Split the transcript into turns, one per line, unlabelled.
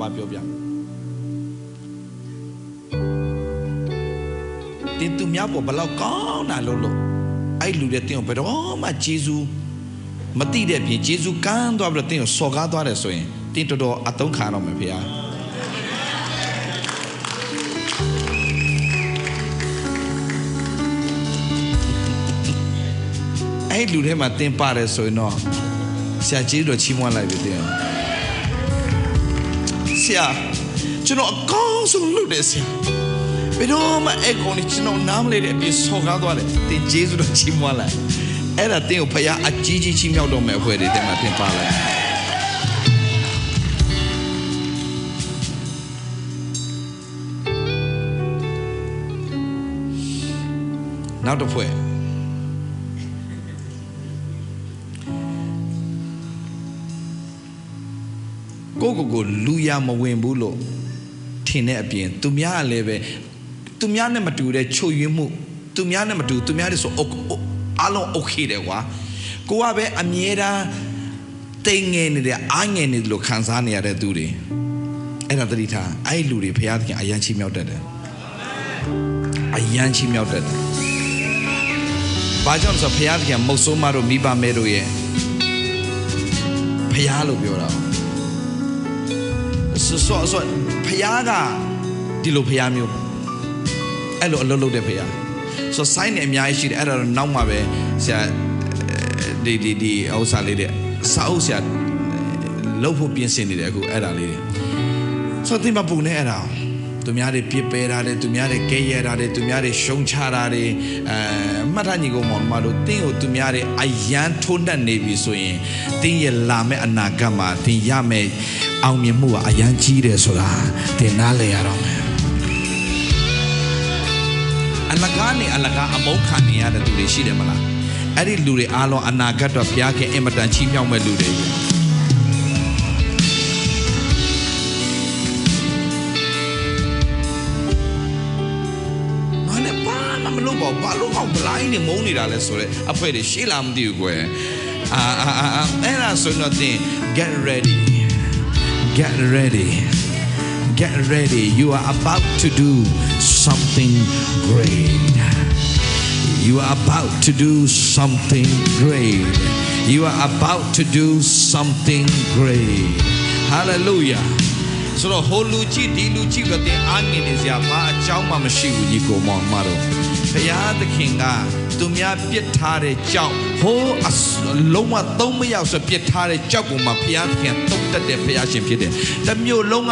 ဘာပြောပြတင်သူများပေါ်ဘလောက်ကောင်းတာလို့လို့အဲ့လူတွေတင်ကိုဘယ်တော့မှဂျေဇူးမတိတဲ့ပြင်ဂျေဇူးကမ်းသွားပြီးတော့တင်ကိုစော်ကားသွားတယ်ဆိုရင်တင်တော်တော်အသုံးခံရတော့မယ်ဖေဟာအဲ့လူထဲမှာတင်ပါတယ်ဆိုရင်တော့ဆရာကြီးတို့ချီးမွမ်းလိုက်ပြီတင် ဆရာကျွန်တော်အကောင်းဆုံးလုပ်တယ်ဆရာဘယ်တော့မှအဲ့ကောင်ကြီးကျွန်တော်နားမလဲတဲ့အပြင်ဆော်ကားသွားတယ်တင်ဂျေဇုတော်ချီးမွမ်းလိုက်အဲ့ဒါတင်ကိုဖခင်အကြီးကြီးချီးမြှောက်တော့မယ်အဖွဲ့တွေတင်မှာတင်ပါလိုက်နောက်တစ်ဖွဲ့ ကိုကိုကိုလူရမဝင်ဘူးလို့ထင်တဲ့အပြင်သူများကလည်းပဲသူများနဲ့မတူတဲ့ချွတ်ယွင်းမှုသူများနဲ့မတူသူများတွေဆိုအလုံး okay တယ်ကွာကိုကပဲအမြဲတမ်းတိမ်ငယ်နေတယ်အားငယ်နေတယ်လို့ခံစားနေရတဲ့သူတွေအဲ့ဒါသတိထားအဲ့လူတွေဖရာသခင်အယံချီမြောက်တတ်တယ်အယံချီမြောက်တတ်တယ်ဘာကြောင့်ဆိုဖရာသခင်မုတ်ဆိုးမတို့မိဘမဲတို့ရဲ့ဖရာလို့ပြောတာ ဆိုဆိုဆိုဖះကဒီလိုဖះမျိုးအဲ့လိုအလုပ်လုပ်တဲ့ဖះဆိုဆိုင်းနေအများကြီးရှိတယ်အဲ့ဒါတော့နောက်မှပဲဆရာဒီဒီဒီဥစ္စာလေးတဲ့စာအုပ်ဆရာလှုပ်ဖို့ပြင်ဆင်နေတယ်အခုအဲ့ဒါလေးတွေဆိုတင်မပူနေအဲ့ဒါသူများတွေပြစ်ပယ်တာတွေသူများတွေကဲရဲတာတွေသူများတွေရှုံချတာတွေအဲမှတ်ထားညီကောင်မောင်မတို့တင်းကိုသူများတွေအယမ်းထိုးနှက်နေပြီဆိုရင်တင်းရဲ့လာမဲ့အနာဂတ်မှာတင်းရမဲ့ အောင်မြင်မှုကအယမ်းကြီးတယ်ဆိုတာတင်းနားလည်ရတော့မယ်အလကားနဲ့အလကားအမုန်းခံနေရတဲ့သူတွေရှိတယ်မလားအဲ့ဒီလူတွေအားလုံးအနာဂတ်တော့ဘုရားခင်အင်မတန်ချီးမြှောက်မဲ့လူတွေငါနဲ့ဘာမှမလုပ်ပါဘူးဘာလို့အောင်ဘလိုင်းနေမုန်းနေတာလဲဆိုတော့အဖွဲတွေရှေ့လာမသိဘူးကွယ်အာအာအာအာအဲ့ဒါဆိုတော့တင် get ready get ready get ready you are about to do something great you are about to do something great you are about to do something great hallelujah ဆိုတော့ဟိုလူကြည့်ဒီလူကြည့်ကတဲ့အားငင်နေစရာဘာအကြောင်းမှမရှိဘူးညီကိုမောင်မတော် ဘုရားသခင်ကသူများပြစ်ထားတဲ့ကြောက်ဟိုးအစလုံးဝသုံးမရောက်ဆိုပြစ်ထားတဲ့ကြောက်ကိုမှဘုရားသခင်တုတ်တက်တဲ့ဘုရားရှင်ဖြစ်တယ်။တစ်မျိုးလုံးက